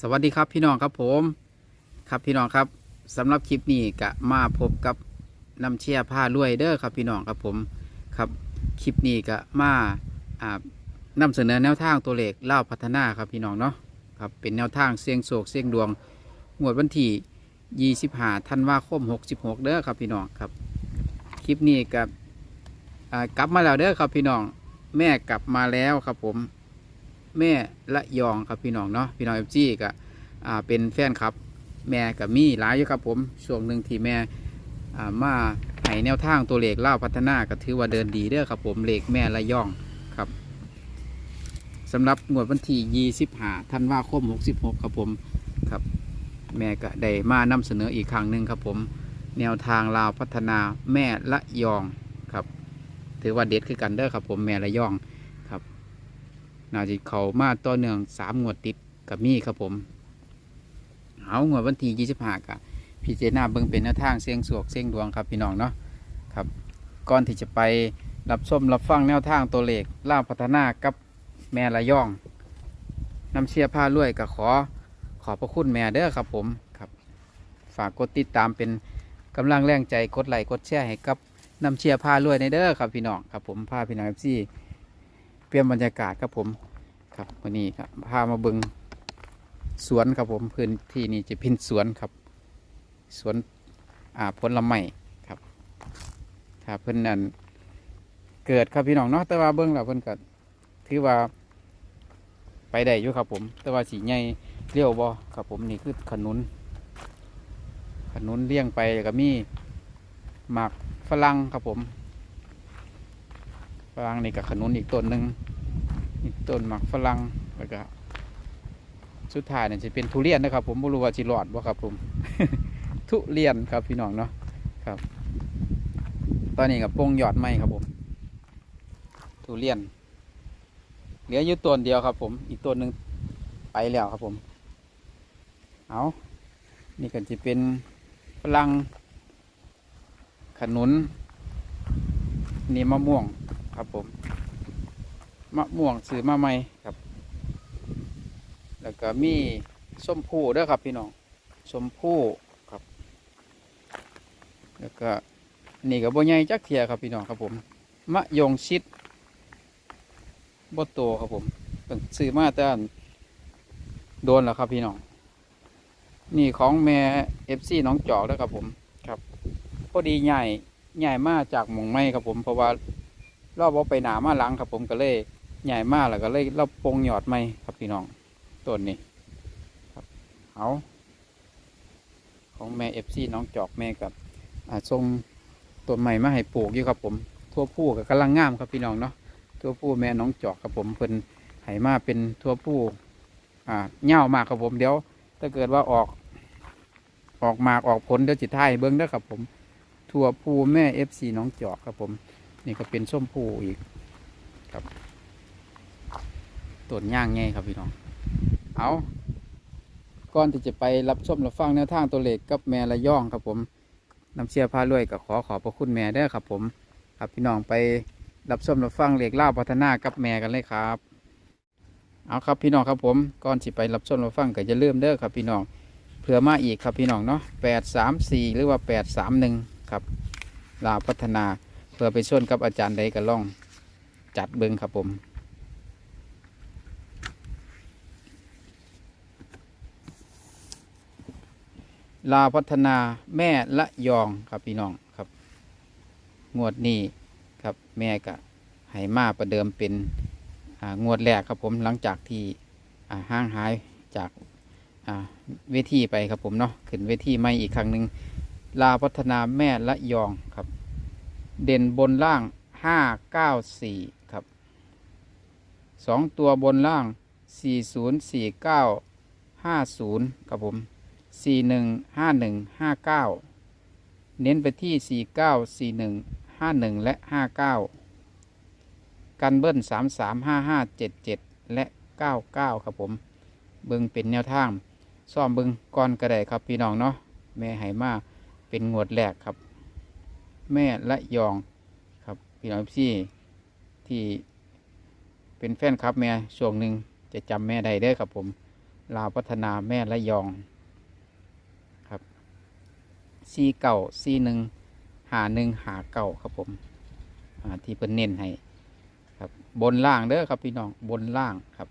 สวัสดีครับพี่น้องครับผมครับพี่น้องครับสำหรับคลิปนี้ก็มาพบกับน้ำเชี่ยผ้ารวยเด้อครับพี่น้องครับผมครับคลิปนี้ก็มาอ่านำเสนอแนวทางตัวเลขเล่าพัฒนาครับพี่น้องเนาะครับเป็นแนวทางเสียงโศกเสียงดวงงวดวันที่25ธันวาคม 66 เด้อครับพี่น้องครับ คลิปนี้กับกลับมาแล้วเด้อครับพี่น้องแม่กลับมาแล้วครับผม แม่ละยองครับพี่น้องเนาะพี่น้องเอฟจีก็อ่าเป็นแฟนครับ แม่กับมี่หลายอยู่ครับผมช่วงหนึ่งที่แม่อ่ามาให้แนวทางตัวเลขเล่าพัฒนาก็ถือว่าเดินดีเด้อครับผมเลขแม่ละยองครับสำหรับงวดวันที่25ธันวาคม 66 ครับผมครับ แม่ก็ได้มานำเสนออีกครั้งหนึ่งครับผม แนวทางลาวพัฒนาแม่ละยองครับ ถือว่าเด็ดคือกันเด้อครับผมแม่ละยอง น่าจะเขามาต่อเนื่องสามงวดติดกับมีครับผมเอางวดวันที่ยี่สิบห้ากะพี่เจนาเบิ่งเป็นแนวทางเสียงสวกเสียงดวงครับพี่น้องเนาะครับก่อนที่จะไปรับชมรับฟังแนวทางตัวเลขล่าพัฒนากับแม่ละย่องนำเชียร์ผ้าลวยก็ขอขอพระคุณแม่เด้อครับผมครับ ฝากกดติดตามเป็นกำลังแรงใจกดไลค์กดแชร์ให้กับนำเชียร์ผ้าลวยในเด้อครับพี่น้องครับผมพาพี่น้องที่ เปลี่ยนบรรยากาศครับผมครับวันนี้ครับพามาเบิงสวนครับผมพื้นที่นี้จะเป็นสวนครับ สวนอ่าผลไม้ครับ ถ้าเพิ่นนั่นเกิดครับพี่น้องเนาะแต่ว่าเบิ้งแล้วเพิ่นก็ถือว่า ไปได้อยู่ครับผม แต่ว่าสีใหญ่เลี้ยวบ่ครับผมนี่คือขนุน ขนุนเลี้ยงไปก็มีหมากฝรั่งครับผม ฝรั่งนี่กับขนุนอีกต้นหนึ่งอีกต้นหมักฝรั่งแล้วก็สุดท้ายเนี่ยจะเป็นทุเรียนนะครับ ผมไม่รู้ว่าจิรอดบ่ครับผม ทุเรียนครับพี่น้องเนาะครับ ตอนนี้กับปงยอดไม้ครับผม ทุเรียน เหลืออยู่ต้นเดียวครับ ผม อีกต้นหนึ่งไปแล้วครับผม เอานี่ก็จะเป็นฝรั่งขนุนนี่มะม่วง ครับผม มะม่วงซื้อมาใหม่ครับ แล้วก็มีส้มผู้ด้วยครับพี่น้องส้มผู้ครับ แล้วก็นี่ก็บ่ใหญ่จักเทียครับพี่น้องครับผม มะยงชิดบ่โตครับผมซื้อมาแต่นโดนแล้วครับพี่น้อง นี่ของแม่เอฟซีน้องจอกแล้วครับผม ครับ พอดีใหญ่ใหญ่มากจากหมองไม้ครับผม เพราะว่า รอบเอาไปหนามาหลังครับ ผมก็เลยใหญ่มากแล้วก็เลยเราปงหยอดไม้ครับพี่น้องต้นนี้ครับเอาของแม่เอฟซีน้องจอกแม่กับอ่าทรงต้นใหม่มาให้ปลูกอยู่ครับผม ทั่วผู้กับกำลังงามครับพี่น้องเนาะทั่วผู้แม่น้องจอกครับผมเพิ่นให้มาเป็นทั่วผู้อ่าเง่าวมากครับผมเดี๋ยว ถ้าเกิดว่าออก ออกหมากออกผลเดี๋ยวจิตไทายเบิ้งเด้อครับผม ทั่วผู้แม่เอฟซีน้องจอกครับผม นี่ก็เป็นส้มผูอีกครับต้นย่างไงครับพี่น้อง เอาก่อนที่จะไปรับชมรับฟังแนวทางตัวเลขกับแม่ละย่องครับผมน้ำเชียร์พารวยก็ขอขอบพระคุณแม่เด้ครับผม ครับพี่น้องไปรับชมรับฟังเลขเล่าวพัฒนากับแม่กันเลยครับ เอาครับพี่น้องครับผมก่อนที่ไปรับชมรับฟังก็จะเริ่มเด้อครับพี่น้องเผื่อมาอีกครับพี่น้องเนาะแปดสามสี่หรือว่าแปดสามหนึ่งครับลาวพัฒนา เพื่อไปชนกับอาจารย์ใดก็ล่อง จัดเบิงครับผม ลาพัฒนาแม่ละยองครับพี่น้องครับ งวดนี้ครับแม่ก็ให้มาประเดิมเป็นงวดแรกครับผมหลังจากที่อ่าห้างหายจากเวทีไปครับผมเนาะขึ้นเวทีใหม่อีกครั้งหนึ่งลาพัฒนาแม่ละยองครับ เด่นบนล่างห้าเก้าสี่ครับสองตัวบนล่างสี่ศูนย์สี่เก้าห้าศูนย์ครับผมสี่หนึ่งห้าหนึ่งห้าเก้าเน้นไปที่สี่เก้าสี่หนึ่งห้าหนึ่งและห้าเก้ากันเบิ้ลสามสามห้าห้าเจ็ดเจ็ดและเก้าเก้าครับผม เบิ้งเป็นแนวทาง ซ่อมเบิ้งก้อนกระไดครับพี่น้องเนาะแม่ไหมาเป็นงวดแรกครับ แม่ละยองครับพี่น้องพี่ที่เป็นแฟนครับแม่ช่วงหนึ่งจะจำแม่ได้เด้อครับผมลาวพัฒนาแม่ละยองครับซีเก่าซีหนึ่งหาหนึ่งหาเก่าครับผมที่เพิ่นเน้นให้ครับบนล่างเด้อครับพี่น้องบนล่างครับ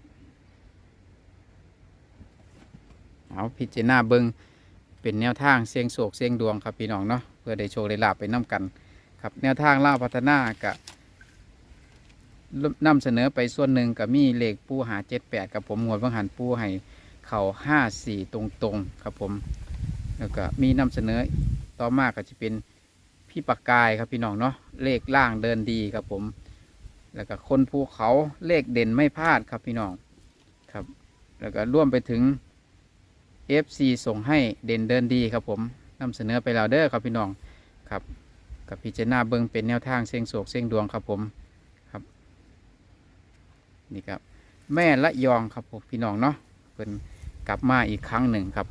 เอาพิจารณาเบิง เป็นแนวทางเสียงโศกเสียงดวงครับพี่น้องเนาะเพื่อได้โชคได้ลาบไปน้ำกัน ครับแนวทางล่าพัฒนากะนำเสนอไปส่วนหนึ่งกับมีเลขปูหาเจ็ดแปดกับผมหวดวังหันปูให้เข่าห้าสี่ตรงตรงๆครับผม แล้วก็มีนำเสนอต่อมาก็จะเป็นพี่ปากกายครับพี่น้องเนาะเลขล่างเดินดีครับผม แล้วก็คนภูเขาเลขเด่นไม่พลาดครับพี่น้องครับ แล้วก็ร่วมไปถึง FC ส่งให้เด่นเดินดีครับผมนำเสนอไปแล้วเด้อครับพี่น้องครับกับพิจารณาเบิงเป็นแนวทางเสียงโศกเสียงดวงครับผมครับนี่ครับแม่ละยองครับผมพี่น้องเนาะเป็นกลับมาอีกครั้งหนึ่งครับ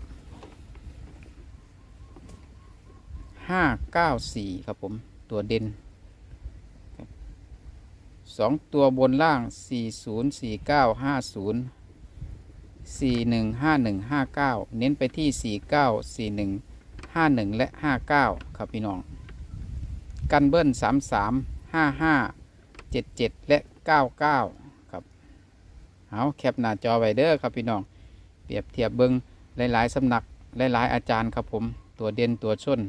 ห้าเก้าสี่ครับผมตัวเด่นสองตัวบนล่างสี่ศูนย์สี่เก้าห้าศูนย์ สี่หนึ่งห้าหนึ่งห้าเก้าเน้นไปที่สี่เก้าสี่หนึ่งห้าหนึ่งและห้าเก้าครับพี่น้อง กันเบิ้ลสามสามห้าห้าเจ็ดเจ็ดและเก้าเก้าครับ เอาแคปหน้าจอไว้เด้อครับพี่น้อง เปรียบเทียบเบิ้งหลาย ๆ สำนัก หลาย ๆ อาจารย์ครับผม ตัวเด่นตัวชน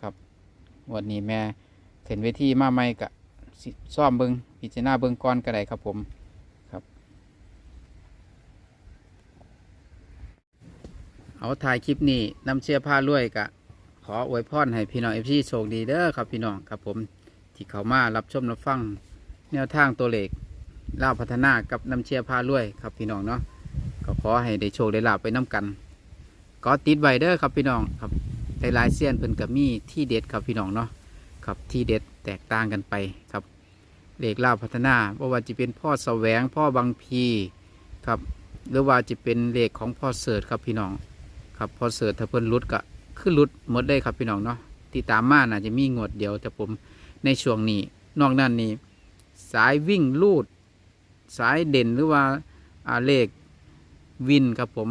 ครับ วันนี้แม่เห็นเวทีมาใหม่กะซ่อมเบิ้งพิจารณาเบิ้งก้อนก็ได้ครับผมครับ เอาถ่ายคลิปนี้นำเชียร์ผ้าลวยกะ ขออวยพรให้พี่น้องเอฟซีโชคดีเด้อครับพี่น้องครับผมที่เขามารับชมรับฟังแนวทางตัวเลขล่าพัฒนากับน้ำเชียร์พารวยครับพี่น้องเนาะก็ขอให้ได้โชคได้ลาบไปน้กันก็ติดไว้เด้อครับพี่น้องครับหลายๆเสี้ยนเพิ่นกับมีที่เด็ดครับพี่น้องเนาะครับที่เด็ดแตกต่างกันไปครับเลขล่าพัฒนาว่าว่าจะเป็นพ่อแสวงพ่อบางพีครับหรือว่าจะเป็นเลขของพ่อเสิร์ชครับพี่น้อง ครับพอเสิร์ชถ้าเพิ่นรุดก็คือหลุดหมดได้ครับพี่น้องเนาะที่ตามมาน่าจะมีงวดเดียวแต่ผมในช่วงนี้ นอกนั้นนี่สายวิ่งลูด สายเด่นหรือว่าอาเลขวินครับผม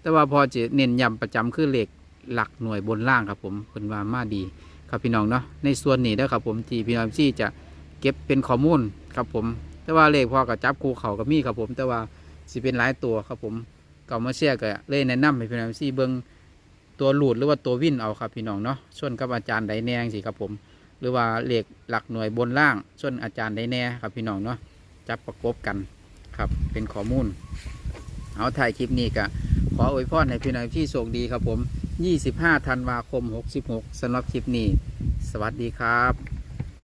แต่ว่าพอจะเน้นย้ำประจำคือเลขหลักหน่วยบนล่างครับผมเป็นว่ามาดีครับพี่น้องเนาะในส่วนนี้นะครับผมที่พี่น้องที่จะเก็บเป็นข้อมูลครับผม แต่ว่าเลขพอกับจับคูเขากับมีครับผม แต่ว่าสิเป็นหลายตัวครับผม เก่ามาเชียก็เลยแนะนำให้พี่น้องที่เบิ้งตัวหลุดหรือว่าตัววิ่นเอาครับพี่น้องเนาะส่วนกับอาจารย์ไดแนงสิครับผม หรือว่าเหลขหลักหน่วยบนล่าง ส่วนอาจารย์ไดแน่ครับพี่น้องเนาะจับประกบกันครับเป็นข้อมูล เอาถ่ายคลิปนี้ก็ขออวยพรให้พี่น้องที่โชคดีครับผม 25 ธันวาคม 66สำหรับคลิปนี้ สวัสดีครับ